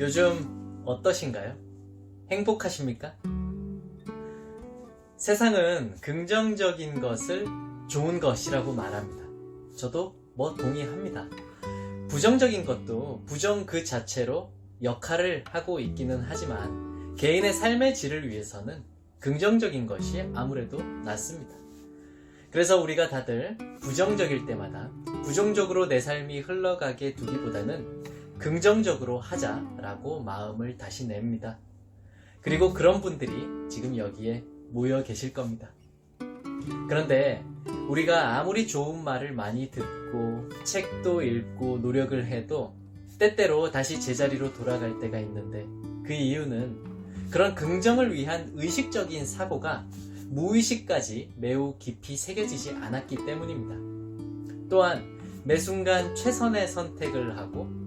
요즘 어떠신가요? 행복하십니까? 세상은 긍정적인 것을 좋은 것이라고 말합니다. 저도 뭐 동의합니다. 부정적인 것도 부정 그 자체로 역할을 하고 있기는 하지만 개인의 삶의 질을 위해서는 긍정적인 것이 아무래도 낫습니다. 그래서 우리가 다들 부정적일 때마다 부정적으로 내 삶이 흘러가게 두기보다는 긍정적으로 하자라고 마음을 다시 냅니다. 그리고 그런 분들이 지금 여기에 모여 계실 겁니다. 그런데 우리가 아무리 좋은 말을 많이 듣고 책도 읽고 노력을 해도 때때로 다시 제자리로 돌아갈 때가 있는데 그 이유는 그런 긍정을 위한 의식적인 사고가 무의식까지 매우 깊이 새겨지지 않았기 때문입니다. 또한 매 순간 최선의 선택을 하고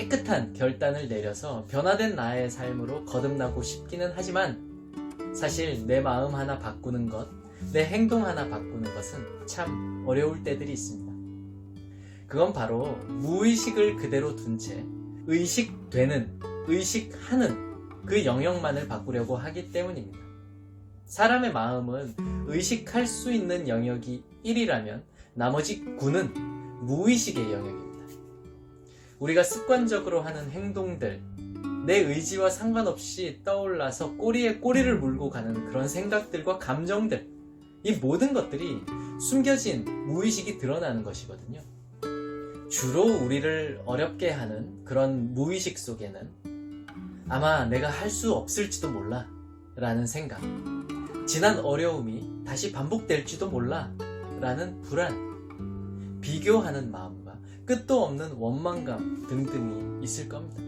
깨끗한 결단을 내려서 변화된 나의 삶으로 거듭나고 싶기는 하지만 사실 내 마음 하나 바꾸는 것, 내 행동 하나 바꾸는 것은 참 어려울 때들이 있습니다. 그건 바로 무의식을 그대로 둔 채 의식되는, 의식하는 그 영역만을 바꾸려고 하기 때문입니다. 사람의 마음은 의식할 수 있는 영역이 1이라면 나머지 9는 무의식의 영역입니다. 우리가 습관적으로 하는 행동들, 내 의지와 상관없이 떠올라서 꼬리에 꼬리를 물고 가는 그런 생각들과 감정들, 이 모든 것들이 숨겨진 무의식이 드러나는 것이거든요. 주로 우리를 어렵게 하는 그런 무의식 속에는 아마 내가 할 수 없을지도 몰라 라는 생각, 지난 어려움이 다시 반복될지도 몰라 라는 불안, 비교하는 마음과 끝도 없는 원망감 등등이 있을 겁니다.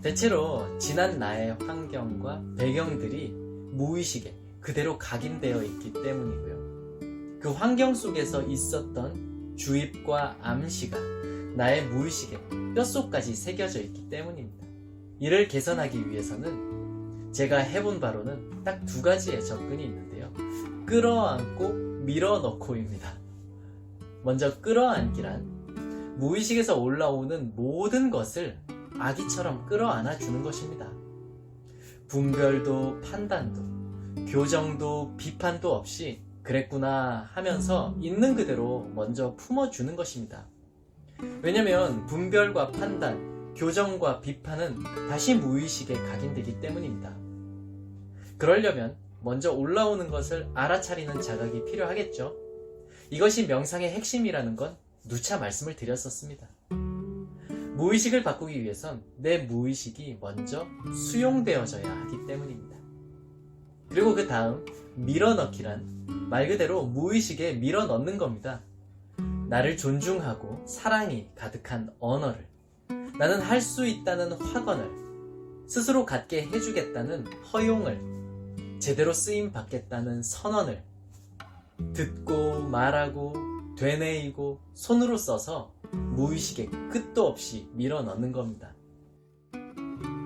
대체로 지난 나의 환경과 배경들이 무의식에 그대로 각인되어 있기 때문이고요. 그 환경 속에서 있었던 주입과 암시가 나의 무의식에 뼛속까지 새겨져 있기 때문입니다. 이를 개선하기 위해서는 제가 해본 바로는 딱 두 가지의 접근이 있는데요. 끌어안고 밀어넣고입니다. 먼저 끌어안기란 무의식에서 올라오는 모든 것을 아기처럼 끌어안아 주는 것입니다. 분별도 판단도 교정도 비판도 없이 그랬구나 하면서 있는 그대로 먼저 품어주는 것입니다. 왜냐면 분별과 판단, 교정과 비판은 다시 무의식에 각인되기 때문입니다. 그러려면 먼저 올라오는 것을 알아차리는 자각이 필요하겠죠. 이것이 명상의 핵심이라는 건 누차 말씀을 드렸었습니다. 무의식을 바꾸기 위해선 내 무의식이 먼저 수용되어져야 하기 때문입니다. 그리고 그 다음 밀어넣기란 말 그대로 무의식에 밀어넣는 겁니다. 나를 존중하고 사랑이 가득한 언어를 나는 할 수 있다는 확언을 스스로 갖게 해주겠다는 허용을 제대로 쓰임 받겠다는 선언을 듣고 말하고 되뇌이고 손으로 써서 무의식에 끝도 없이 밀어 넣는 겁니다.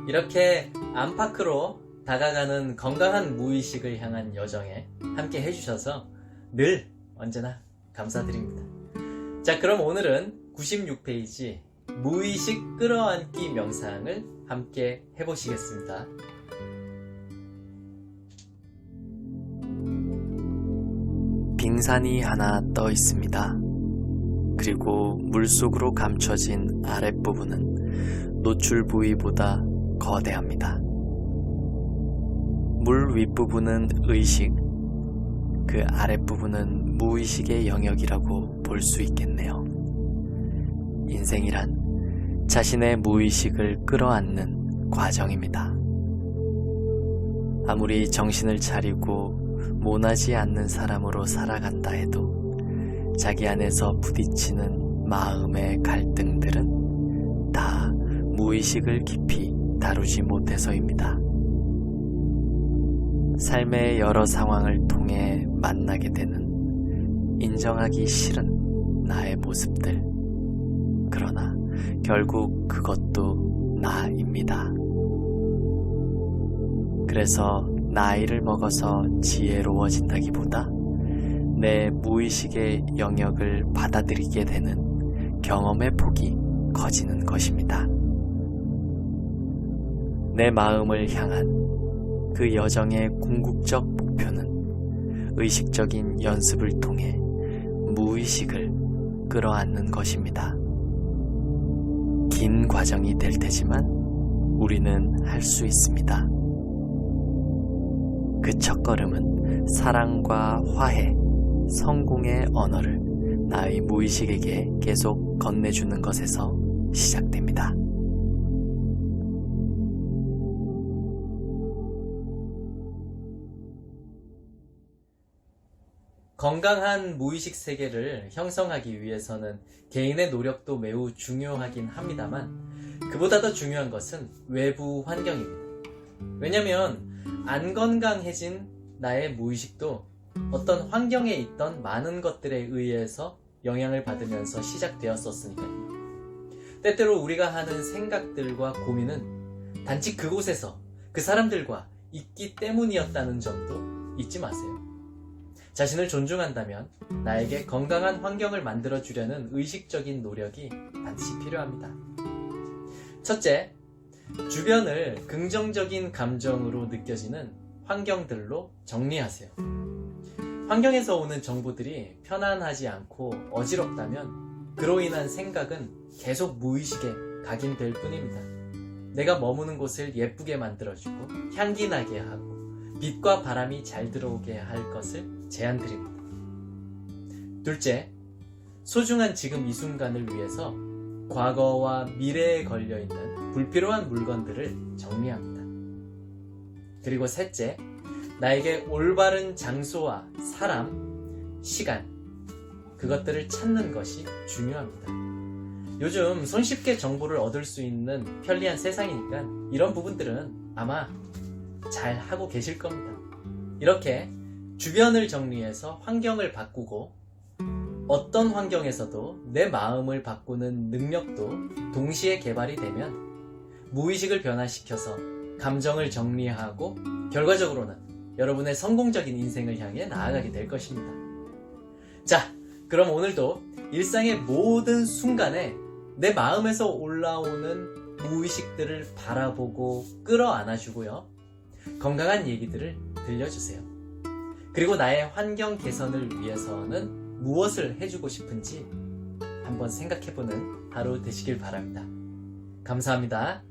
이렇게 안팎으로 다가가는 건강한 무의식을 향한 여정에 함께 해주셔서 늘 언제나 감사드립니다. 자, 그럼 오늘은 96페이지 무의식 끌어안기 명상을 함께 해보시겠습니다. 빙산이 하나 떠 있습니다. 그리고 물속으로 감춰진 아랫부분은 노출 부위보다 거대합니다. 물 윗부분은 의식, 그 아랫부분은 무의식의 영역이라고 볼 수 있겠네요. 인생이란 자신의 무의식을 끌어안는 과정입니다. 아무리 정신을 차리고 모나지 않는 사람으로 살아간다 해도 자기 안에서 부딪히는 마음의 갈등들은 다 무의식을 깊이 다루지 못해서입니다. 삶의 여러 상황을 통해 만나게 되는 인정하기 싫은 나의 모습들. 그러나 결국 그것도 나입니다. 그래서 나이를 먹어서 지혜로워진다기보다 내 무의식의 영역을 받아들이게 되는 경험의 폭이 커지는 것입니다. 내 마음을 향한 그 여정의 궁극적 목표는 의식적인 연습을 통해 무의식을 끌어안는 것입니다. 긴 과정이 될 테지만 우리는 할 수 있습니다. 그 첫걸음은 사랑과 화해, 성공의 언어를 나의 무의식에게 계속 건네주는 것에서 시작됩니다. 건강한 무의식 세계를 형성하기 위해서는 개인의 노력도 매우 중요하긴 합니다만 그보다 더 중요한 것은 외부 환경입니다. 왜냐면 안 건강해진 나의 무의식도 어떤 환경에 있던 많은 것들에 의해서 영향을 받으면서 시작되었었으니까요. 때때로 우리가 하는 생각들과 고민은 단지 그곳에서 그 사람들과 있기 때문이었다는 점도 잊지 마세요. 자신을 존중한다면 나에게 건강한 환경을 만들어 주려는 의식적인 노력이 반드시 필요합니다. 첫째, 주변을 긍정적인 감정으로 느껴지는 환경들로 정리하세요. 환경에서 오는 정보들이 편안하지 않고 어지럽다면 그로 인한 생각은 계속 무의식에 각인될 뿐입니다. 내가 머무는 곳을 예쁘게 만들어주고 향기 나게 하고 빛과 바람이 잘 들어오게 할 것을 제안드립니다. 둘째, 소중한 지금 이 순간을 위해서 과거와 미래에 걸려있는 불필요한 물건들을 정리합니다. 그리고 셋째, 나에게 올바른 장소와 사람, 시간, 그것들을 찾는 것이 중요합니다. 요즘 손쉽게 정보를 얻을 수 있는 편리한 세상이니까 이런 부분들은 아마 잘 하고 계실 겁니다. 이렇게 주변을 정리해서 환경을 바꾸고 어떤 환경에서도 내 마음을 바꾸는 능력도 동시에 개발이 되면 무의식을 변화시켜서 감정을 정리하고 결과적으로는 여러분의 성공적인 인생을 향해 나아가게 될 것입니다. 자, 그럼 오늘도 일상의 모든 순간에 내 마음에서 올라오는 무의식들을 바라보고 끌어안아주고요. 건강한 얘기들을 들려주세요. 그리고 나의 환경 개선을 위해서는 무엇을 해주고 싶은지 한번 생각해보는 하루 되시길 바랍니다. 감사합니다.